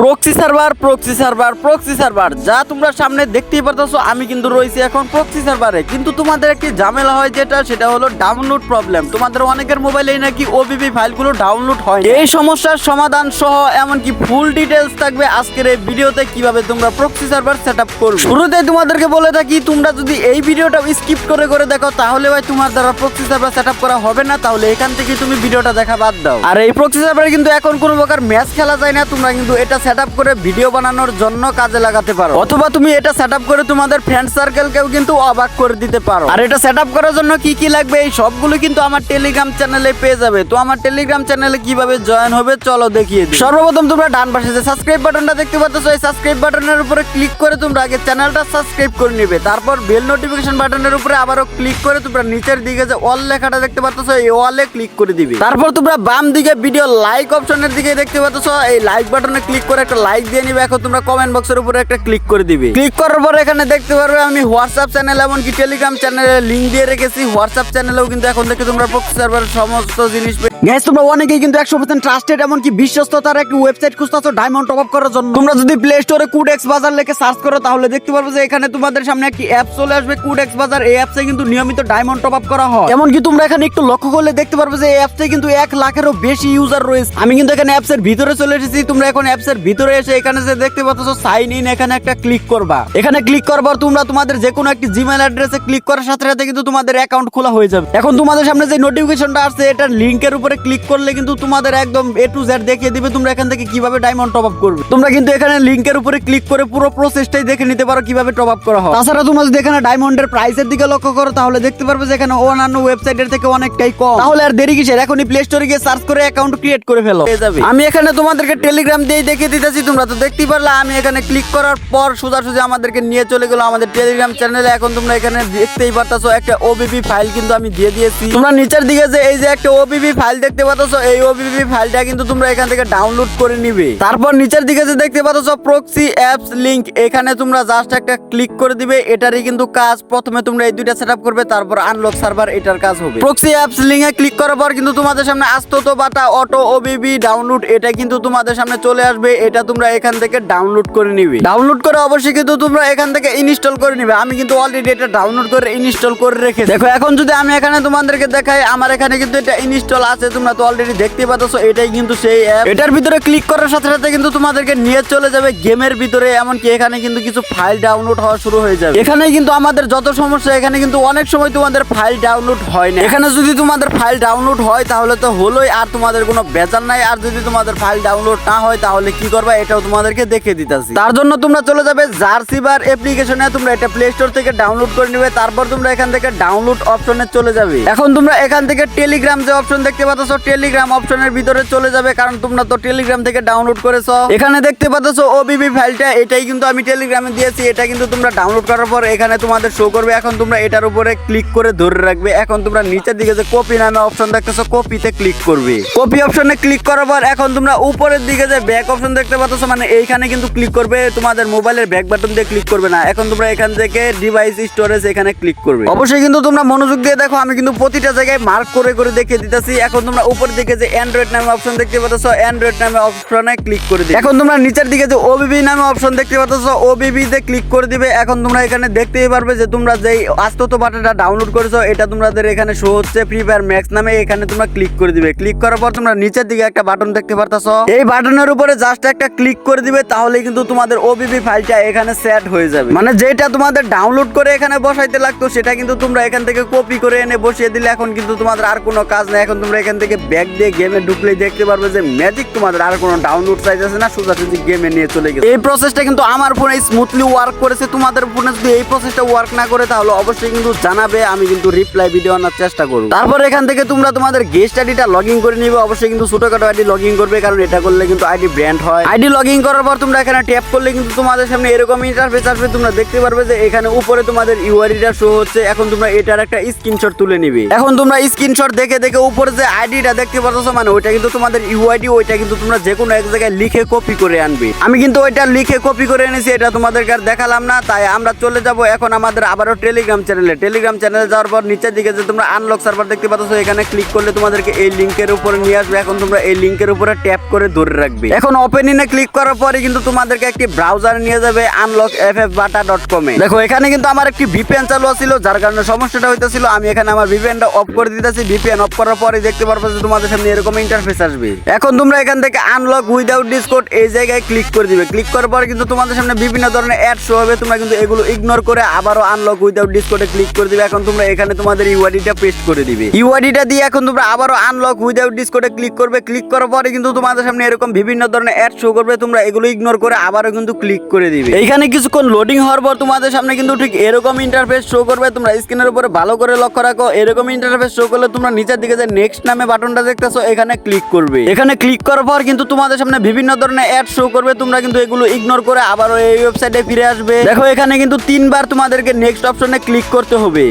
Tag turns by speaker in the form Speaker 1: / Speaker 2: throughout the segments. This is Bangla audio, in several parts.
Speaker 1: Proxy server proxy server proxy server যা তোমরা সামনে দেখতেই পারতেছো, আমি কিন্তু রয়েছি এখন প্রক্সি সার্ভারে কিন্তু তোমাদের একটি ঝামেলা হয় যেটা, সেটা হলো ডাউনলোড প্রবলেম তোমাদের অনেকের মোবাইলে নাকি ওবিপি ফাইলগুলো ডাউনলোড হয় এই সমস্যার সমাধান সহ এমনকি ফুল ডিটেলস থাকবে আজকের এই ভিডিওতে, কীভাবে তোমরা প্রক্সি সার্ভার সেট আপ করবে। শুরুতে তোমাদেরকে বলে থাকি, তোমরা যদি এই ভিডিওটা স্কিপ করে করে দেখো, তাহলে ভাই তোমার দ্বারা প্রক্সি সার্ভার সেট আপ করা হবে না। তাহলে এখান থেকে তুমি ভিডিওটা দেখা বাদ দাও। আর এই প্রক্সি সার্ভারে কিন্তু এখন কোনো প্রকার ম্যাচ খেলা যায় না। তোমরা কিন্তু এটা সেট আপ করে ভিডিও বানানোর জন্য কাজে লাগাতে পারো। অথবা তুমি এটা সেট করে তোমাদের ফ্রেন্ড সার্কেলকেও কিন্তু অবাক করে দিতে পারো। আর এটা সেট করার জন্য কি কি লাগবে? এই সবগুলো কিন্তু আমার টেলিগ্রাম চ্যানেলে পেয়ে যাবে। তো আমার টেলিগ্রাম চ্যানেলে কীভাবে জয়েন হবে চলো দেখিয়ে দিই। সর্বপ্রথম তোমরা ডান পাশে যে সাবস্ক্রাইব বাটনটা দেখতে পাচ্ছ এই সাবস্ক্রাইব বাটনের উপরে ক্লিক করে তোমরা আগে চ্যানেলটা সাবস্ক্রাইব করে নিবে। তারপর বেল নোটিফিকেশন বাটনের উপরে আবারও ক্লিক করে তোমরা নিচের দিকে যে অল লেখাটা দেখতে পাচ্ছ এই অলে ক্লিক করে দিবে। তারপর তোমরা বাম দিকে ভিডিও লাইক অপশনের দিকে দেখতে পাচ্ছ, এই লাইক বাটনে ক্লিক করে একটা লাইক দিয়ে নিবে, এখন তোমরা কমেন্ট বক্সের উপরে একটা ক্লিক করে দিবে। ক্লিক করার পর এখানে দেখতে পারবে আমি হোয়াটসঅ্যাপ চ্যানেল এমনকি টেলিগ্রাম চ্যানেলে লিংক দিয়ে রেখেছি। হোয়াটসঅ্যাপ চ্যানেলেও কিন্তু এখন থেকে তোমরা প্রক্সি সার্ভারের সমস্ত জিনিস গ্যাস তোমরা অনেকেই কিন্তু একশো পার্সেন্ট ট্রাস্টেড এমনকি বিশ্বস্ততার একটি ওয়েবসাইট খুঁজতেছো ডায়মন্ড টপ আপ করার জন্য। তোমরা যদি প্লে স্টোরে কুড এক্স বাজার লেখে সার্চ করো, তাহলে দেখতে পারবে যে এখানে তোমাদের সামনে একটি অ্যাপ চলে আসবে। কুড এক্স বাজার এই অ্যাপসে কিন্তু নিয়মিত ডায়মন্ড টপ আপ করা হয়। এমনকি তোমরা এখানে একটু লক্ষ্য করলে দেখতে পারবে যে এই অ্যাপসে কিন্তু এক লাখেরও বেশি ইউজার রয়েছে। আমি কিন্তু এখানে অ্যাপসের ভিতরে চলে এসেছি, তোমরা এখন অ্যাপসের ভিতরে এসে এখানে যে দেখতে পাচ্ছ সাইন ইন এখানে একটা ক্লিক করবা। এখানে ক্লিক করবার তোমরা তোমাদের যে কোনো একটি জিমেল অ্যাড্রেসে ক্লিক করার সাথে সাথে কিন্তু তোমাদের অ্যাকাউন্ট খোলা হয়ে যাবে। এখন তোমাদের সামনে যে নোটিফিকেশনটা আসছে এটার লিংকের উপরে ক্লিক করলে কিন্তু তোমাদের একদম এ টু জেড দেখিয়ে দিবে তোমরা এখান থেকে কীভাবে ডায়মন্ড টপ আপ করবে। তোমরা কিন্তু এখানে লিংকের উপরে ক্লিক করে পুরো প্রসেসটাই দেখে নিতে পারো কীভাবে টপ আপ করা হয়। তাছাড়া তোমরা যদি এখানে ডায়মন্ডের প্রাইসের দিকে লক্ষ্য করো তাহলে দেখতে পারবে যে এখানে অন্যান্য ওয়েবসাইটের থেকে অনেকটাই কম। তাহলে আর দেরি কিসের? এখনই প্লে স্টোরে গিয়ে সার্চ করে অ্যাকাউন্ট ক্রিয়েট করে ফেলো। আমি এখানে তোমাদেরকে টেলিগ্রাম দিয়ে দেখিয়ে দিতেছি, তোমরা তো দেখতেই পারলে, আমি এখানে ক্লিক করার পর সোজাসুজি আমাদেরকে নিয়ে চলে গেলো আমাদের টেলিগ্রাম চ্যানেলে এখন তোমরা এখানে দেখতেই পারতাছো, একটা ওবিপি ফাইল কিন্তু আমি দিয়ে দিয়েছি। তোমরা নিচের দিকে যে এই যে একটা ওবিপি ফাইল দেখতে পাচ্ছ এই ওবিপি ফাইলটা কিন্তু তোমরা এখান থেকে ডাউনলোড করে নিবে। তারপর নিচের দিকে যে দেখতে পাচ্ছ প্রক্সি অ্যাপস লিংক এখানে তোমরা জাস্ট একটা ক্লিক করে দিবে, এটারই কিন্তু কাজ। প্রথমে তোমরা এই দুইটা সেটআপ করবে, তারপর আনলক সার্ভার এটার কাজ হবে। প্রক্সি অ্যাপস লিংকে ক্লিক করার পর কিন্তু তোমাদের সামনে আস্তত বাটা অটো ওবিবি ডাউনলোড এটা কিন্তু তোমাদের সামনে চলে আসবে। এটা তোমরা এখান থেকে ডাউনলোড করে নিবে। ডাউনলোড করে অবশ্যই কিন্তু তোমরা এখান থেকে ইনস্টল করে নিবে। আমি কিন্তু অলরেডি এটা ডাউনলোড করে ইনস্টল করে রেখে দেখো, এখন যদি আমি এখানে তোমাদেরকে দেখাই, আমার এখানে কিন্তু এটা ইনস্টল আছে, তোমরা তো অলরেডি দেখতে পাচ্ছ, এটাই কিন্তু সেই অ্যাপ এটার ভিতরে ক্লিক করার সাথে সাথে কিন্তু তোমাদেরকে নিয়ে চলে যাবে গেমের ভিতরে, এমনকি এখানে কিন্তু কিছু ফাইল ডাউনলোড হওয়া শুরু হয়ে যাবে। এখানে কিন্তু আমাদের যত সমস্যা, এখানে কিন্তু অনেক সময় তোমাদের ফাইল ডাউনলোড হয় না। এখানে যদি তোমাদের ফাইল ডাউনলোড হয়, তাহলে তো হলোই, আর তোমাদের কোনো বেজার নাই। আর যদি তোমাদের ফাইল ডাউনলোড না হয়, তাহলে কি করবা এটাও তোমাদেরকে দেখে দিতেছি। তার জন্য তোমরা চলে যাবে জার্সিবার অ্যাপ্লিকেশনে তোমরা এটা প্লে স্টোর থেকে ডাউনলোড করে নিবে, তারপর তোমরা এখান থেকে ডাউনলোড অপশনে চলে যাবে। এখন তোমরা এখান থেকে টেলিগ্রাম যে অপশন দেখতে পাচ্ছ টেলিগ্রাম অপশনের ভিতরে চলে যাবে, কারণ তোমরা তো টেলিগ্রাম থেকে ডাউনলোড করেছ। এখানে দেখতে পাচ্ছ ওবিবি ফাইলটা এটাই কিন্তু আমি টেলিগ্রামে দিয়েছি, এটা কিন্তু তোমরা ডাউনলোড করার পর এখানে তোমাদের শো করবে। এখন তোমরা এটার উপরে ক্লিক করে ধরে রাখবে। এখন তোমরা নিচের দিকে যে কপি নামে অপশন দেখতেছো কপিতে ক্লিক করবে। কপি অপশনে ক্লিক করার পর এখন তোমরা উপরের দিকে যে ব্যাক অপশন দেখতে পাচ্ছ মানে এইখানে কিন্তু ক্লিক করবে তোমাদের মোবাইলের ব্যাক বাটন দিয়ে ক্লিক করবে না। এখন তোমরা এখান থেকে ডিভাইস স্টোরেজ এখানে ক্লিক করবে। অবশ্যই কিন্তু তোমরা মনোযোগ দিয়ে দেখো আমি কিন্তু প্রতিটা জায়গায় মার্ক করে করে দেখিয়ে দিতেছি। এখন তোমরা উপরের দিকে যে অ্যান্ড্রয়েড নামে অপশন দেখতে পাচ্ছ অ্যান্ড্রয়েড নামে অপশনে ক্লিক করে দিবে। এখন তোমরা নিচের দিকে যে ওবিবি নামে অপশন দেখতে পাচ্ছ ওবিবি তে ক্লিক করে দিবে। এখন তোমরা এখানে দেখতেই পারবে যে তোমরা যেই আস্তত বাটনটা ডাউনলোড করেছ এটা তোমাদের এখানে শো হচ্ছে ফ্রি ফায়ার ম্যাক্স নামে। এখানে তোমরা ক্লিক করে দিবে। ক্লিক করার পর তোমরা নিচের দিকে একটা বাটন দেখতে পারতাছো। এই বাটনের উপরে জাস্ট একটা ক্লিক করে দিবে তাহলে কিন্তু তোমাদের ওবিবি ফাইলটা এখানে সেট হয়ে যাবে। মানে যেটা তোমাদের ডাউনলোড করে এখানে বসাইতে লাগতো, সেটা কিন্তু তোমরা এখান থেকে কপি করে এনে বসিয়ে দিলে এখন কিন্তু তোমাদের আর কোনো কাজ নেই। এখন তোমরা এখান থেকে ব্যাগ দিয়ে গেমে ঢুকলেই দেখতে পারবে যে ম্যাজিক তোমাদের আর কোনো ডাউনলোড চাইতেছে না সোজাসুজি গেমে নিয়ে চলে গেছে। এই প্রসেসটা কিন্তু আমার ফোনে স্মুথলি ওয়ার্ক করেছে, তোমাদের ফোনে যদি এই প্রসেসটা ওয়ার্ক না করে, তাহলে অবশ্যই কিন্তু জানাবে, আমি কিন্তু রিপ্লাই ভিডিও আনার চেষ্টা করব। তারপর এখান থেকে তোমরা তোমাদের গেস্ট আইডিটা লগ করে নিবে, অবশ্যই কিন্তু ছোটখাটো আইডি লগ করবে, কারণ এটা করলে কিন্তু আইডি ব্র্যান্ড হয়। আইডি লগ ইন করার পর তোমরা এখানে ট্যাপ করলে কিন্তু তোমাদের সামনে এরকম ইন্টারফেস আসবে, তোমরা দেখতে পারবে যে এখানে উপরে তোমাদের ইউআইডিটা শো হচ্ছে। এখন তোমরা এটার একটা স্ক্রিনশট তুলে নিবে। এখন তোমরা স্ক্রিনশট দেখে দেখে উপরে যে আইডিটা দেখতে পারছ মানে ওইটা কিন্তু তোমাদের ইউআইডি ওইটা কিন্তু তোমরা যে কোনো এক জায়গায় লিখে কপি করে আনবে। আমি কিন্তু ওইটা লিখে কপি করে এনেছি, এটা তোমাদেরকে আর দেখালাম না, তাই আমরা চলে যাব এখন আমাদের আবারও টেলিগ্রাম চ্যানেলে টেলিগ্রাম চ্যানেলে যাওয়ার পর নিচের দিকে যে তোমরা আনলক সার্ভার দেখতে পাচ্ছ এখানে ক্লিক করলে তোমাদেরকে এই লিংকের উপরে নিয়ে আসবে। এখন তোমরা এই লিংকের উপরে ট্যাপ করে ধরে রাখবে। এখন ওপেন ওপেন ইনে ক্লিক করার পরে কিন্তু তোমাদেরকে একটি ব্রাউজার নিয়ে যাবে আনলক এফ এফ বাটা ডট কমে দেখো, এখানে কিন্তু আমার একটি ভিপিএন চালু ছিল যার কারণে সমস্যাটা হইতেছিল, আমি এখানে আমার ভিপিএনটা অফ করে দিতেছি। ভিপিএন অফ করার পরে দেখতে পারব যে তোমাদের সামনে এরকম ইন্টারফেস আসবে। এখন তোমরা এখান থেকে আনলক উইদাউট ডিসকোড এই জায়গায় ক্লিক করে দিবে। ক্লিক করার পরে কিন্তু তোমাদের সামনে বিভিন্ন ধরনের অ্যাড শো হবে, তোমরা কিন্তু এগুলো ইগনোর করে আবারও আনলক উইদাউট ডিসকোডে ক্লিক করে দিবে। এখন তোমরা এখানে তোমাদের ইউআইডিটা পেস্ট করে দিবে। ইউআইডিটা দিয়ে এখন তোমরা আবারও আনলক উইদাউট ডিসকোডে ক্লিক করবে। ক্লিক করার পরে কিন্তু তোমাদের সামনে এরকম বিভিন্ন ধরনের অ্যাড শো করবে, তোমরা এগুলো ইগনোর করে আবারও কিন্তু ক্লিক করে দিবে। এইখানে কিছুক্ষণ লোডিং হওয়ার পর তোমাদের সামনে কিন্তু ঠিক এরকম ইন্টারফেস শো করবে, তোমরা স্ক্রিনের উপরে ভালো করে লক্ষ্য রাখো, এরকম ইন্টারফেস শো করলে তোমরা নিচের দিকে যে নেক্সট নামে বাটনটা দেখতেছো, এখানে ক্লিক করবে। এখানে ক্লিক করার পর কিন্তু তোমাদের সামনে বিভিন্ন ধরনের অ্যাড শো করবে, তোমরা কিন্তু এগুলো ইগনোর করে আবারও এই ওয়েবসাইটে ফিরে আসবে। দেখো, এখানে কিন্তু তিনবার তোমাদেরকে নেক্সট অপশনে ক্লিক করতে হবে।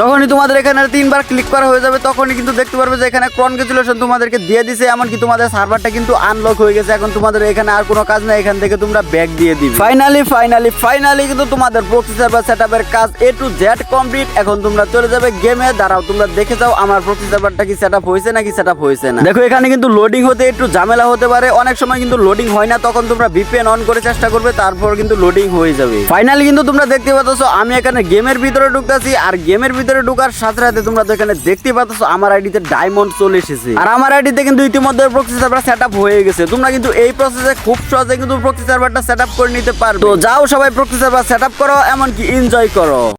Speaker 1: যখনই তোমাদের এখানে তিনবার ক্লিক করা হয়ে যাবে তখনই কিন্তু দেখতে পারবে যে এখানে কনগ্রেচুলেশন তোমাদেরকে দিয়ে দিছে এমনকি তোমাদের সার্ভারটা কিন্তু আনলক হয়ে গেছে। এখন তোমাদের এখানে আর কোনো কাজ নাই এখান থেকে তোমরা ব্যাক দিয়ে দিবে। ফাইনালি ফাইনালি ফাইনালি কিন্তু তোমাদের প্রক্সি সার্ভার সেটআপের কাজ এ টু জেড কমপ্লিট এখন তোমরা চলে যাবে গেমে দাঁড়াও তোমরা দেখে যাও আমার প্রক্সি সার্ভারটা কি সেটআপ হয়েছে নাকি সেটআপ হয়েছে না। দেখো এখানে কিন্তু লোডিং হতে একটু ঝামেলা হতে পারে। অনেক সময় কিন্তু লোডিং হয় না তখন তোমরা ভিপিএন অন করে চেষ্টা করবে তারপর কিন্তু লোডিং হয়ে যাবে। ফাইনালি কিন্তু তোমরা দেখতে পাচ্ছ আমি এখানে গেমের ভিতরে ঢুকতেছি আর গেমের ভিতরে ঢুকার সাথে সাথে তোমরা তো এখানে দেখতে পাচ্ছ, আমার আইডিতে ডায়মন্ড চলে এসেছে। আর আমার আইডিতে কিন্তু ইতিমধ্যে প্রক্সি সার্ভার সেটআপ হয়ে গেছে। তোমরা কিন্তু এই প্রসেসে খুব সহজে কিন্তু প্রক্সি সার্ভারটা সেটআপ করে নিতে পারবে। তো যাও সবাই প্রক্সি সার্ভার সেটআপ করো, এমনকি এনজয় করো।